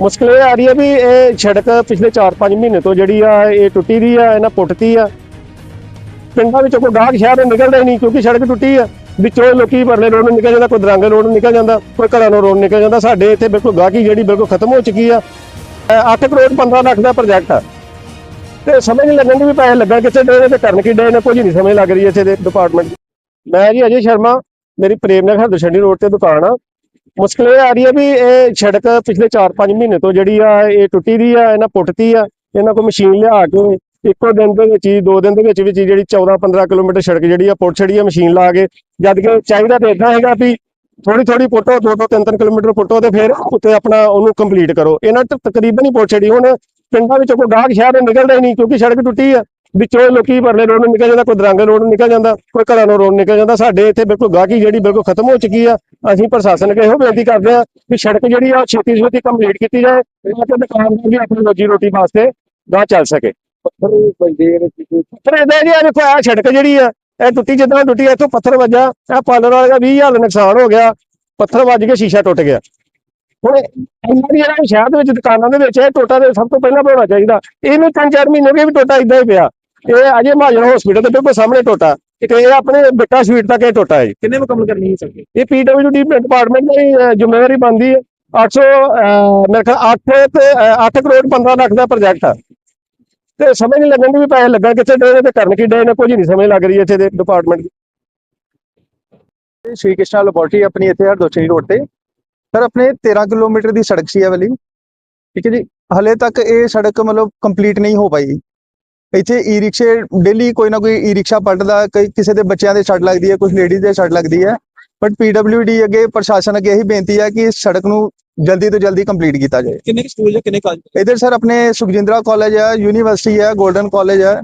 ਮੁਸ਼ਕਿਲ ਇਹ ਆ ਰਹੀ ਹੈ ਵੀ ਇਹ ਸੜਕ ਪਿਛਲੇ 4-5 ਮਹੀਨੇ ਤੋਂ ਜਿਹੜੀ ਆ, ਇਹ ਟੁੱਟੀ ਦੀ ਆ, ਇਹਨਾਂ ਪੁੱਟਤੀ ਆ। ਪਿੰਡਾਂ ਵਿੱਚੋਂ ਕੋਈ ਗਾਹਕ ਸ਼ਹਿਰ ਨਿਕਲਦਾ ਹੀ ਨਹੀਂ, ਕਿਉਂਕਿ ਸੜਕ ਟੁੱਟੀ ਆ। ਵਿੱਚੋਂ ਲੋਕੀ ਪਰਲੇ ਰੋਡ ਨੂੰ ਨਿਕਲ ਜਾਂਦਾ, ਕੋਈ ਦਰਾਂਗੇ ਰੋਡ ਨਿਕਲ ਜਾਂਦਾ, ਕੋਈ ਘਰਾਂ ਨੂੰ ਰੋਡ ਨਿਕਲ ਜਾਂਦਾ। ਸਾਡੇ ਇੱਥੇ ਬਿਲਕੁਲ ਗਾਹਕੀ ਜਿਹੜੀ ਬਿਲਕੁਲ ਖਤਮ ਹੋ ਚੁੱਕੀ ਆ। 8 ਕਰੋੜ 15 ਲੱਖ ਦਾ ਪ੍ਰੋਜੈਕਟ ਆ। ਤੇ ਸਮਝ ਨਹੀਂ ਲੱਗਣ ਦੀ ਵੀ ਪੈਸੇ ਲੱਗਣ ਕਿੱਥੇ ਡੇ ਨੇ ਤੇ ਕਰਨ ਕੀ ਡੇ ਨੇ, ਕੁਝ ਨਹੀਂ ਸਮਝ ਲੱਗ ਰਹੀ ਇੱਥੇ ਦੇ ਡਿਪਾਰਟਮੈਂਟ ਮੈਂ ਜੀ ਅਜੇ ਸ਼ਰਮਾ, ਮੇਰੀ ਪ੍ਰੇਮ ਨਗਰ ਹਰਦਸ਼ੰਡੀ ਰੋਡ ਤੇ ਦੁਕਾਨ ਆ। ਮੁਸ਼ਕਿਲ ਇਹ ਆ ਰਹੀ ਹੈ ਵੀ ਇਹ ਸੜਕ ਪਿਛਲੇ 4-5 ਮਹੀਨੇ ਤੋਂ ਜਿਹੜੀ ਆ, ਇਹ ਟੁੱਟੀ ਦੀ ਆ, ਇਹਨਾਂ ਪੁੱਟਤੀ ਆ, ਇਹਨਾਂ ਕੋਲ ਮਸ਼ੀਨ ਲਿਆ ਕੇ ਇੱਕੋ ਦਿਨ ਦੇ ਵਿੱਚ ਹੀ, ਦੋ ਦਿਨ ਦੇ ਵਿੱਚ ਵਿੱਚ ਜਿਹੜੀ 14-15 ਕਿਲੋਮੀਟਰ ਸੜਕ ਜਿਹੜੀ ਆ, ਪੁੱਟ ਛੜੀ ਆ, ਮਸ਼ੀਨ ਲਾ ਕੇ, ਜਦ ਕਿ ਚਾਹੀਦਾ ਤੇ ਇਦਾਂ ਹੈਗਾ ਵੀ ਥੋੜੀ ਥੋੜੀ ਪੁੱਟੋ, ਦੋ ਦੋ ਤਿੰਨ ਤਿੰਨ ਕਿਲੋਮੀਟਰ ਪੁੱਟੋ ਤੇ ਫਿਰ ਉੱਤੇ ਆਪਣਾ ਉਹਨੂੰ ਕੰਪਲੀਟ ਕਰੋ। ਇਹਨਾਂ ਤਕਰੀਬਨ ਹੀ ਪੁੱਟ ਛੜੀ, ਹੁਣ ਪਿੰਡਾਂ ਵਿੱਚ ਕੋਈ ਗਾਹਕ ਸ਼ਹਿਰ ਨਿਕਲਦਾ ਹੀ ਨਹੀਂ ਕਿਉਂਕਿ ਸੜਕ ਟੁੱਟੀ ਆ। ਵਿੱਚੋਂ ਲੋਕੀ ਪਰਲੇ ਰੋਡ ਨੂੰ ਨਿਕਲ ਜਾਂਦਾ, ਕੋਈ ਦਰਾਂਗੇ ਰੋਡ ਨੂੰ ਨਿਕਲ ਜਾਂਦਾ, ਕੋਈ ਘਰਾਂ ਨੂੰ ਰੋਡ ਨਿਕਲ ਜਾਂਦਾ। ਸਾਡੇ ਇੱਥੇ ਬਿਲਕੁਲ ਗਾਹਕੀ ਜਿਹੜੀ ਬਿਲਕੁਲ ਖਤਮ ਹੋ ਚੁੱਕੀ ਆ। ਅਸੀਂ ਪ੍ਰਸ਼ਾਸਨ ਅੱਗੇ ਇਹੋ ਬੇਨਤੀ ਕਰਦੇ ਆ ਕਿ ਸੜਕ ਜਿਹੜੀ ਆ, ਉਹ ਛੇਤੀ ਛੇਤੀ ਕੰਪਲੀਟ ਕੀਤੀ ਜਾਏ, ਤਾਂ ਕਿ ਦੁਕਾਨਦਾਰ ਵੀ ਆਪਣੀ ਰੋਜੀ ਰੋਟੀ ਵਾਸਤੇ ਗਾਹ ਚੱਲ ਸਕੇ। ਪੱਥਰ ਇਹਦਾ ਜੀ ਆ ਦੇਖੋ ਆ ਸੜਕ ਜਿਹੜੀ ਆ, ਇਹ ਟੁੱਟੀ ਜਿੱਦਾਂ ਟੁੱਟੀ ਇੱਥੋਂ ਪੱਥਰ ਵੱਜਾ ਇਹ ਪਾਲਰ ਵਾਲੇ ਦਾ 20000 ਦਾ ਨੁਕਸਾਨ ਹੋ ਗਿਆ, ਪੱਥਰ ਵੱਜ ਕੇ ਸ਼ੀਸ਼ਾ ਟੁੱਟ ਗਿਆ। ਹੁਣ ਇੰਨਾ ਦੀ ਜਿਹੜਾ ਸ਼ਹਿਰ ਦੇ ਵਿੱਚ ਦੁਕਾਨਾਂ ਦੇ ਵਿੱਚ, ਇਹ ਟੋਟਾ ਤੇ ਸਭ ਤੋਂ ਪਹਿਲਾਂ ਬਣਾਉਣਾ ਚਾਹੀਦਾ। ਇਹਨੂੰ ਤਿੰਨ ਚਾਰ ਮਹੀਨੇ ਹੋ ਗਏ ਵੀ ਟੋਟਾ ਇਦਾਂ ਹੀ ਪਿਆ। ਇਹ ਅਜੇ ਮਹਾਜਨ ਹਸਪੀਟਲ ਦੇ ਬਿਲਕੁਲ ਸਾਹਮਣੇ ਟੋਟਾ। ਤੇ ਇਹ ਆਪਣੇ ਬਿੱਟਾ ਸਵੀਟ ਤੱਕ ਇਹ ਟੋਟਾ ਹੈ ਜੀ ਕਿੰਨੇ ਮੁਕੰਮਲ ਕਰਨੀ ਹੈ ਸਰ ਇਹ ਪੀਡਬਲਯੂਡੀ ਡਿਪਾਰਟਮੈਂਟ ਦੀ ਜ਼ਿੰਮੇਵਾਰੀ ਬਣਦੀ ਹੈ। 800 ਅਹ, ਮੇਰੇ ਖਿਆਲ 8 ਤੇ 8 ਕਰੋੜ 15 ਲੱਖ ਦਾ ਪ੍ਰੋਜੈਕਟ ਆ। ਤੇ ਸਮਝ ਨਹੀਂ ਲੱਗਣ ਦੀ ਵੀ ਪੈਸੇ ਲੱਗਣ ਕਿੱਥੇ ਡੇ ਤੇ ਕਰਨ ਕੀ ਡੇ ਨੇ ਕੁਝ ਨਹੀਂ ਸਮਝ ਲੱਗ ਰਹੀ ਇੱਥੇ ਦੇ ਡਿਪਾਰਟਮੈਂਟ ਦੀ। ਸ਼੍ਰੀ ਕ੍ਰਿਸ਼ਨਾ ਲੈਬੋਰਟਰੀ ਆਪਣੀ ਇੱਥੇ ਹਰਦੋਚਨੀ ਰੋਡ ਤੇ। ਸਰ ਆਪਣੇ 13 ਕਿਲੋਮੀਟਰ ਦੀ ਸੜਕ ਸੀ ਇਹ ਵਾਲੀ। ਠੀਕ ਹੈ ਜੀ। ਹਲੇ ਤੱਕ ਇਹ ਸੜਕ ਮਤਲਬ ਕੰਪਲੀਟ ਨਹੀਂ ਹੋ ਪਾਈ। ਇੱਥੇ ਈ ਰਿਕਸ਼ੇ ਡੇਲੀ ਕੋਈ ਨਾ ਕੋਈ ਈ ਰਿਕਸ਼ਾ ਪਲਟਦਾ ਕਈ ਕਿਸੇ ਦੇ ਬੱਚਿਆਂ ਦੇ ਛੱਡ ਲੱਗਦੀ ਹੈ ਕੁਝ ਲੇਡੀਜ਼ ਦੇ ਛੱਡ ਲੱਗਦੀ ਹੈ। ਬਟ ਪੀਡਬਲਯੂਡੀ ਅੱਗੇ ਪ੍ਰਸ਼ਾਸਨ ਅੱਗੇ ਇਹੀ ਬੇਨਤੀ ਹੈ ਕਿ ਇਸ ਸੜਕ ਨੂੰ ਜਲਦੀ ਤੋਂ ਜਲਦੀ ਕੰਪਲੀਟ ਕੀਤਾ ਜਾਏ। ਕਿੰਨੇ ਸਕੂਲ ਜਾਂ ਕਿੰਨੇ ਕਾਲਜ ਇਧਰ ਸਰ ਆਪਣੇ ਸੁਖਜਿੰਦਰਾ ਕਾਲਜ ਹੈ ਯੂਨੀਵਰਸਿਟੀ ਹੈ 골ਡਨ ਕਾਲਜ ਹੈ।